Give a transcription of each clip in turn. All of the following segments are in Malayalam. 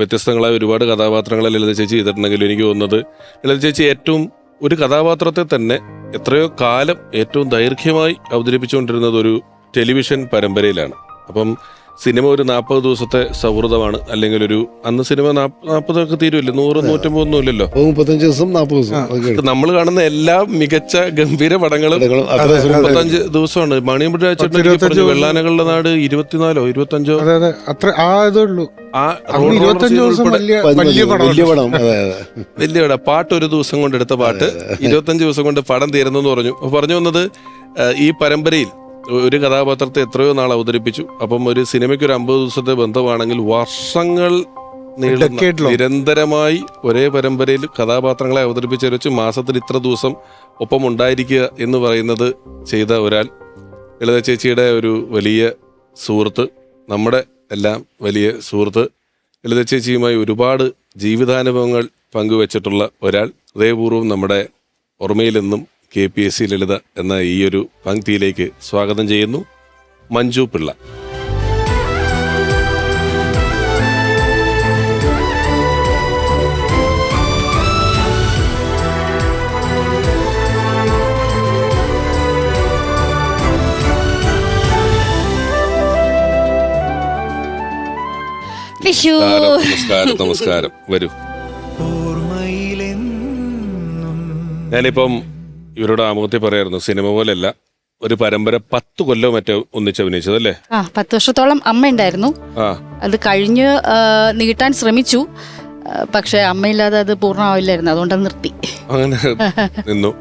വ്യത്യസ്തങ്ങളായ ഒരുപാട് കഥാപാത്രങ്ങളെ ലളിത ചേച്ചി ചെയ്തിട്ടുണ്ടെങ്കിലും എനിക്ക് തോന്നുന്നത് ലളിത ചേച്ചി ഏറ്റവും ഒരു കഥാപാത്രത്തെ തന്നെ എത്രയോ കാലം ഏറ്റവും ദൈർഘ്യമായി അവതരിപ്പിച്ചുകൊണ്ടിരുന്നത് ഒരു ടെലിവിഷൻ പരമ്പരയിലാണ്. അപ്പം സിനിമ ഒരു നാൽപ്പത് ദിവസത്തെ സൗഹൃദമാണ്. അല്ലെങ്കിൽ ഒരു അന്ന് സിനിമ നാൽപ്പതൊക്കെ തീരുമല്ലോ നൂറ് നൂറ്റമ്പതൊന്നും ഇല്ലല്ലോ. മുപ്പത്തഞ്ച് ദിവസം നാൽപ്പത് ദിവസം. നമ്മൾ കാണുന്ന എല്ലാ മികച്ച ഗംഭീര പടങ്ങളും മുപ്പത്തഞ്ച് ദിവസമാണ്. മണിയമ്പുഴ വെള്ളാനകളുടെ നാട് ഇരുപത്തിനാലോ ഇരുപത്തഞ്ചോ? അതെ അതെ. അത്ര ആ ഇതേ ഉള്ളൂ. വലിയ പടം വലിയ പടം. അതെ അതെ. വലിയ പടം. പാട്ട് ഒരു ദിവസം കൊണ്ട് എടുത്ത പാട്ട് ഇരുപത്തഞ്ച് ദിവസം കൊണ്ട് പടം തീരുന്നു എന്ന് പറഞ്ഞു. പറഞ്ഞു വന്നത് ഈ പരമ്പരയിൽ ഒരു കഥാപാത്രത്തെ എത്രയോ നാൾ അവതരിപ്പിച്ചു. അപ്പം ഒരു സിനിമയ്ക്ക് ഒരു അമ്പത് ദിവസത്തെ ബന്ധമാണെങ്കിൽ വർഷങ്ങൾ നിരന്തരമായി ഒരേ പരമ്പരയിൽ കഥാപാത്രങ്ങളെ അവതരിപ്പിച്ച വെച്ച് മാസത്തിൽ ഇത്ര ദിവസം ഒപ്പം ഉണ്ടായിരിക്കുക എന്ന് പറയുന്നത് ചെയ്ത ഒരാൾ. ലളിത ചേച്ചിയുടെ ഒരു വലിയ സുഹൃത്ത് നമ്മുടെ എല്ലാം വലിയ സുഹൃത്ത്. ലളിത ചേച്ചിയുമായി ഒരുപാട് ജീവിതാനുഭവങ്ങൾ പങ്കുവച്ചിട്ടുള്ള ഒരാൾ. ഹൃദയപൂർവം നമ്മുടെ ഓർമ്മയിൽ നിന്നും K P S C Lalitha എന്ന ഈ ഒരു പങ്ക്തിയിലേക്ക് സ്വാഗതം ചെയ്യുന്നു. മഞ്ജു പിള്ള. നമസ്കാരം നമസ്കാരം വരൂ. ഞാനിപ്പം ഇവരോട് ആമുഖത്തിൽ പറയായിരുന്നു സിനിമ പോലെയല്ല ഒരു പരമ്പര പത്ത് കൊല്ലം മറ്റോ ഒന്നിച്ച് അഭിനയിച്ചത് അല്ലേ? ആ പത്ത് വർഷത്തോളം അമ്മ ഉണ്ടായിരുന്നു. ആ. അത് കഴിഞ്ഞ് ആ, നീട്ടാൻ ശ്രമിച്ചു. പക്ഷേ പക്ഷെ അമ്മയില്ലാതെ അത് പൂർണമാവില്ലായിരുന്നു. അതുകൊണ്ട് അത് നിർത്തി. അങ്ങനെ നിന്നു.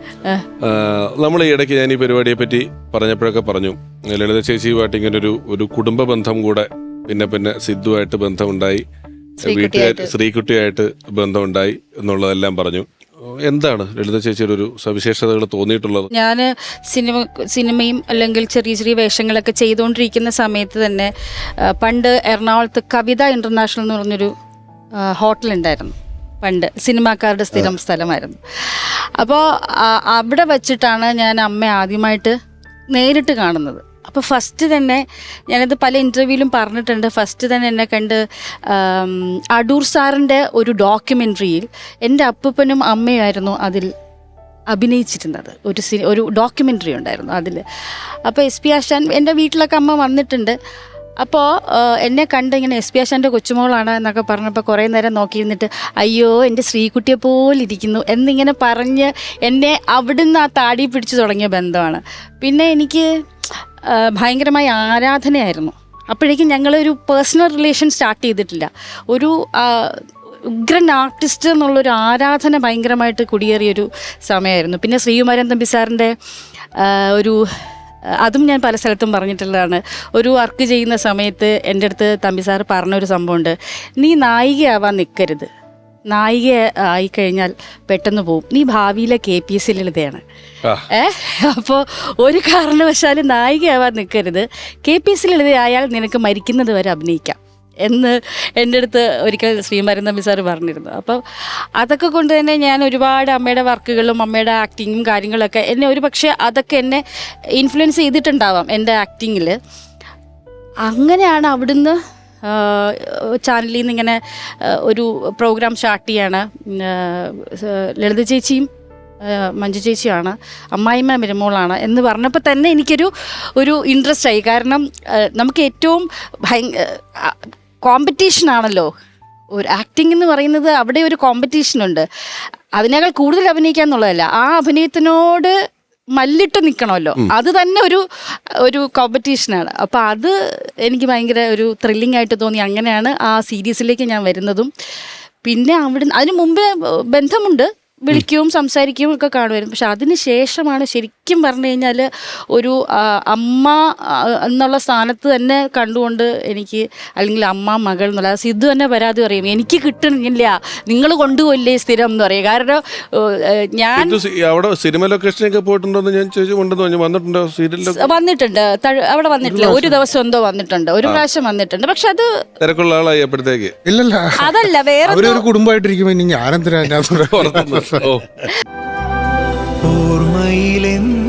നമ്മൾ ഈ ഇടയ്ക്ക് ഞാൻ ഈ പരിപാടിയെ പറ്റി പറഞ്ഞപ്പോഴൊക്കെ പറഞ്ഞു ലളിത ചേച്ചിയുമായിട്ട് ഇങ്ങനെ ഒരു ഒരു കുടുംബ ബന്ധം കൂടെ പിന്നെ പിന്നെ സിദ്ധുവായിട്ട് ബന്ധമുണ്ടായി. വീട്ടുകാർ ശ്രീകുട്ടിയായിട്ട്. ശ്രീകുട്ടിയായിട്ട് ബന്ധമുണ്ടായി എന്നുള്ളതെല്ലാം പറഞ്ഞു. എന്താണ് ലളിത ചേച്ചിയുടെ ഒരു സവിശേഷതകൾ തോന്നിയിട്ടുള്ളത്? ഞാൻ സിനിമ സിനിമയും അല്ലെങ്കിൽ ചെറിയ ചെറിയ വേഷങ്ങളൊക്കെ ചെയ്തുകൊണ്ടിരിക്കുന്ന സമയത്ത് തന്നെ പണ്ട് എറണാകുളത്ത് കവിത ഇന്റർനാഷണൽ എന്ന് പറഞ്ഞൊരു ഹോട്ടൽ ഉണ്ടായിരുന്നു പണ്ട് സിനിമാക്കാരുടെ സ്ഥിരം സ്ഥലമായിരുന്നു. അപ്പോൾ അവിടെ വച്ചിട്ടാണ് ഞാൻ അമ്മ ആദ്യമായിട്ട് നേരിട്ട് കാണുന്നത്. അപ്പോൾ ഫസ്റ്റ് തന്നെ ഞാനത് പല ഇന്റർവ്യൂവിലും പറഞ്ഞിട്ടുണ്ട്. ഫസ്റ്റ് തന്നെ എന്നെ കണ്ട് അടൂർ സാറിന്റെ ഒരു ഡോക്യുമെന്ററിയിൽ എന്റെ അപ്പൂപ്പനും അമ്മയുമായിരുന്നു അതിൽ അഭിനയിച്ചിരുന്നത്. ഒരു സിനി ഒരു ഡോക്യുമെന്ററി ഉണ്ടായിരുന്നു അതിൽ. അപ്പോൾ എസ് പി ആശാൻ എന്റെ വീട്ടിലൊക്കെ അമ്മ വന്നിട്ടുണ്ട്. അപ്പോൾ എന്നെ കണ്ട് ഇങ്ങനെ എസ് പി ആശാന്റെ കൊച്ചുമോളാണ് എന്നൊക്കെ പറഞ്ഞപ്പോൾ കുറേ നേരം നോക്കിയിരുന്നിട്ട് അയ്യോ എന്റെ ശ്രീകുട്ടിയെ പോലെ ഇരിക്കുന്നു എന്നിങ്ങനെ പറഞ്ഞ് എന്നെ അവിടുന്ന് ആ താടി പിടിച്ചു തുടങ്ങിയ ബന്ധമാണ്. പിന്നെ എനിക്ക് ഭയങ്കരമായ ആരാധനയായിരുന്നു. അപ്പോഴേക്കും ഞങ്ങളൊരു പേഴ്സണൽ റിലേഷൻ സ്റ്റാർട്ട് ചെയ്തിട്ടില്ല. ഒരു ഉഗ്രൻ ആർട്ടിസ്റ്റ് എന്നുള്ളൊരു ആരാധന ഭയങ്കരമായിട്ട് കുടിയേറിയൊരു സമയമായിരുന്നു. പിന്നെ ശ്രീകുമാരൻ തമ്പി സാറിന്റെ ഒരു അതും ഞാൻ പല സ്ഥലത്തും പറഞ്ഞിട്ടുള്ളതാണ്. ഒരു വർക്ക് ചെയ്യുന്ന സമയത്ത് എന്റെ അടുത്ത് തമ്പി സാർ പറഞ്ഞൊരു സംഭവമുണ്ട്. നീ നായികയാവാൻ നിൽക്കരുത് നായിക ആയിക്കഴിഞ്ഞാൽ പെട്ടെന്ന് പോവും. നീ ഭാവിയിലെ കെ പി എസ് ലളിതയാണ് ഏ? അപ്പോൾ ഒരു കാരണവശാലും നായികയാവാൻ നിൽക്കരുത്. കെ പി എസ് ലളിതയായാൽ നിനക്ക് മരിക്കുന്നത് വരെ അഭിനയിക്കാം എന്ന് എന്റെ അടുത്ത് ഒരിക്കൽ ശ്രീമാരൻ തമ്പി സാറ് പറഞ്ഞിരുന്നു. അപ്പോൾ അതൊക്കെ കൊണ്ട് തന്നെ ഞാൻ ഒരുപാട് അമ്മയുടെ വർക്കുകളും അമ്മയുടെ ആക്ടിങ്ങും കാര്യങ്ങളൊക്കെ എന്നെ ഒരു പക്ഷേ അതൊക്കെ എന്നെ ഇൻഫ്ലുവൻസ് ചെയ്തിട്ടുണ്ടാവാം എന്റെ ആക്ടിങ്ങിൽ അങ്ങനെയാണ് അവിടുന്ന് ചാനലിൽ നിന്ന് ഇങ്ങനെ ഒരു പ്രോഗ്രാം സ്റ്റാർട്ട് ചെയ്യാണ്. ലളിത ചേച്ചിയും മഞ്ജു ചേച്ചിയാണ് അമ്മായിമ്മ മരുമോളാണ് എന്ന് പറഞ്ഞപ്പോൾ തന്നെ എനിക്കൊരു ഒരു ഇൻട്രസ്റ്റ് ആയി. കാരണം നമുക്ക് ഏറ്റവും ഭയ കോമ്പറ്റീഷൻ ആണല്ലോ. ഒരു ആക്ടിംഗ് എന്ന് പറയുന്നത് അവിടെ ഒരു കോമ്പറ്റീഷനുണ്ട് അതിനേക്കാൾ കൂടുതൽ അഭിനയിക്കുക എന്നുള്ളതല്ല ആ അഭിനയത്തിനോട് മല്ലിട്ട് നിൽക്കണമല്ലോ അത് തന്നെ ഒരു ഒരു കോമ്പറ്റീഷനാണ് അപ്പോൾ അത് എനിക്ക് ഭയങ്കര ഒരു ത്രില്ലിംഗ് ആയിട്ട് തോന്നി. അങ്ങനെയാണ് ആ സീരീസിലേക്ക് ഞാൻ വരുന്നതും. പിന്നെ അവിടെ അതിന് മുമ്പേ ബന്ധമുണ്ട്. വിളിക്കുകയും സംസാരിക്കുകയും ഒക്കെ കാണുമായിരുന്നു. പക്ഷെ അതിന് ശേഷമാണ് ശരിക്കും പറഞ്ഞു കഴിഞ്ഞാൽ ഒരു അമ്മ എന്നുള്ള സ്ഥാനത്ത് തന്നെ കണ്ടുകൊണ്ട് എനിക്ക് അല്ലെങ്കിൽ അമ്മ മകൾ എന്നുള്ള സിദ്ധു തന്നെ പരാതി പറയും. എനിക്ക് കിട്ടണില്ല നിങ്ങൾ കൊണ്ടുപോയില്ലേ സ്ഥിരം എന്ന് പറയും. കാരണം ഞാൻ അവിടെ സിനിമ ലൊക്കേഷനൊക്കെ പോയിട്ടുണ്ടോ ഞാൻ വന്നിട്ടുണ്ടോ വന്നിട്ടുണ്ട്. അവിടെ വന്നിട്ടില്ല. ഒരു ദിവസം എന്തോ വന്നിട്ടുണ്ട്. ഒരു പ്രാവശ്യം വന്നിട്ടുണ്ട്. പക്ഷെ അത് തിരക്കുള്ള ആളായി അതല്ല വേറെ കുടുംബമായിട്ടിരിക്കുമ്പോ ഞാനെന്തിനാ അതിനകത്ത് പുറത്തുനിന്ന്. ഓ ഓർമ്മയിലെന്നും